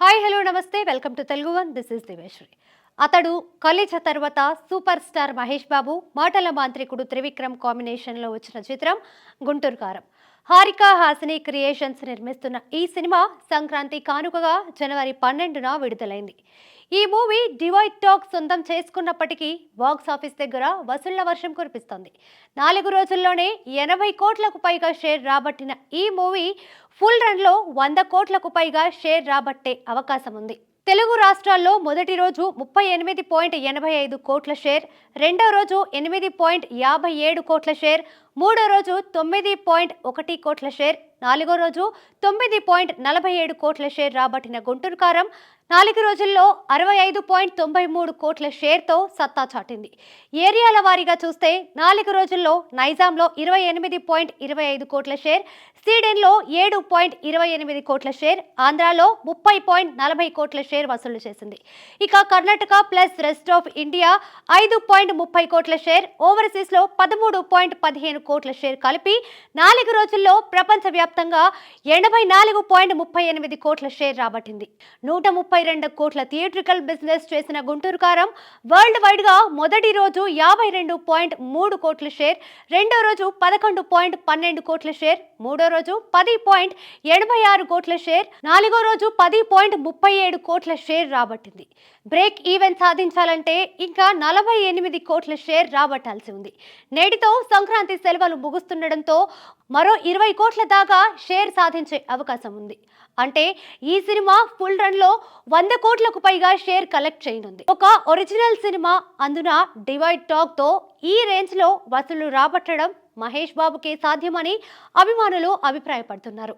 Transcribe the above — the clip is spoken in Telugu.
హాయ్ హలో నమస్తే. Welcome to Telugu one this is దివేశ్వరి అతడు కలిజ తర్వాత సూపర్ స్టార్ మహేష్ బాబు మాటల మాంత్రికుడు త్రివిక్రమ్ కాంబినేషన్లో వచ్చిన చిత్రం గుంటూరు కారం. హారిక హాసిని క్రియేషన్స్ నిర్మిస్తున్న ఈ సినిమా సంక్రాంతి కానుకగా జనవరి పన్నెండున విడుదలైంది. ఈ మూవీ డివైడ్ టాక్ సొంతం చేసుకున్నప్పటికీ బాక్స్ ఆఫీస్ దగ్గర వసూళ్ళ వర్షం కురిపిస్తోంది. నాలుగు రోజుల్లోనే ఎనభై కోట్లకు పైగా షేర్ రాబట్టిన ఈ మూవీ ఫుల్ రన్లో వంద కోట్లకు పైగా షేర్ రాబట్టే అవకాశం ఉంది తెలుగు రాష్ట్రాల్లో మొదటి రోజు ముప్పై ఎనిమిది పాయింట్ ఎనభై ఐదు కోట్ల షేర్ రెండో రోజు ఎనిమిది పాయింట్ యాభై ఏడు కోట్ల షేర్ మూడో రోజు తొమ్మిది పాయింట్ ఒకటి కోట్ల షేర్ నాలుగో రోజు తొమ్మిది పాయింట్ నలభై ఏడు కోట్ల షేర్ రాబట్టిన గుంటూరు కారం నాలుగు రోజుల్లో అరవై ఐదు పాయింట్ తొంభై మూడు కోట్ల షేర్తో సత్తా చాటింది. ఏరియాల వారీగా చూస్తే నాలుగు రోజుల్లో నైజాంలో ఇరవై ఎనిమిది పాయింట్ ఇరవై ఐదు కోట్ల షేర్ స్వీడన్లో ఏడు పాయింట్ ఇరవై ఎనిమిది కోట్ల షేర్ ఆంధ్రాలో ముప్పై పాయింట్ నలభై కోట్ల షేర్ వసూలు చేసింది. ఇక Karnataka plus rest of India ఐదు పాయింట్ ముప్పై కోట్ల షేర్ ఓవర్సీస్లో పదమూడు పాయింట్ పదిహేను కోట్ల షేర్ కలిపి నాలుగు రోజుల్లో ప్రపంచవ్యాప్తంగా ఎనభై నాలుగు పాయింట్ ముప్పై ఎనిమిది కోట్ల షేర్ రాబట్టింది. నూట ముప్పై రెండు కోట్ల థియేట్రికల్ బిజినెస్ చేసిన గుంటూరు కారం వరల్డ్ వైడ్గా మొదటి రోజు యాభై రెండు పాయింట్ మూడు కోట్ల షేర్ రెండో రోజు పదకొండు పాయింట్ పన్నెండు కోట్ల షేర్ మూడో రోజు పది పాయింట్ ఎనభై ఆరు కోట్ల షేర్ నాలుగో రోజు పది పాయింట్ ముప్పై ఏడు కోట్ల షేర్ రాబట్టింది. బ్రేక్ ఈవెన్ సాధించాలంటే ఇంకా నలభై ఎనిమిది కోట్ల షేర్ రాబట్టాల్సి ఉంది. నేటితో సంక్రాంతి సెలవులు ముగుస్తుండడంతో మరో ఇరవై కోట్ల దాకా షేర్ సాధించే అవకాశం ఉంది. అంటే ఈ సినిమా ఫుల్ రన్లో వంద కోట్లకు పైగా షేర్ కలెక్ట్ చేయనుంది. ఒక ఒరిజినల్ సినిమా అందున డివైడ్ టాక్తో ఈ రేంజ్లో వసూలు రాబట్టడం మహేష్ బాబుకే సాధ్యమని అభిమానులు అభిప్రాయపడుతున్నారు.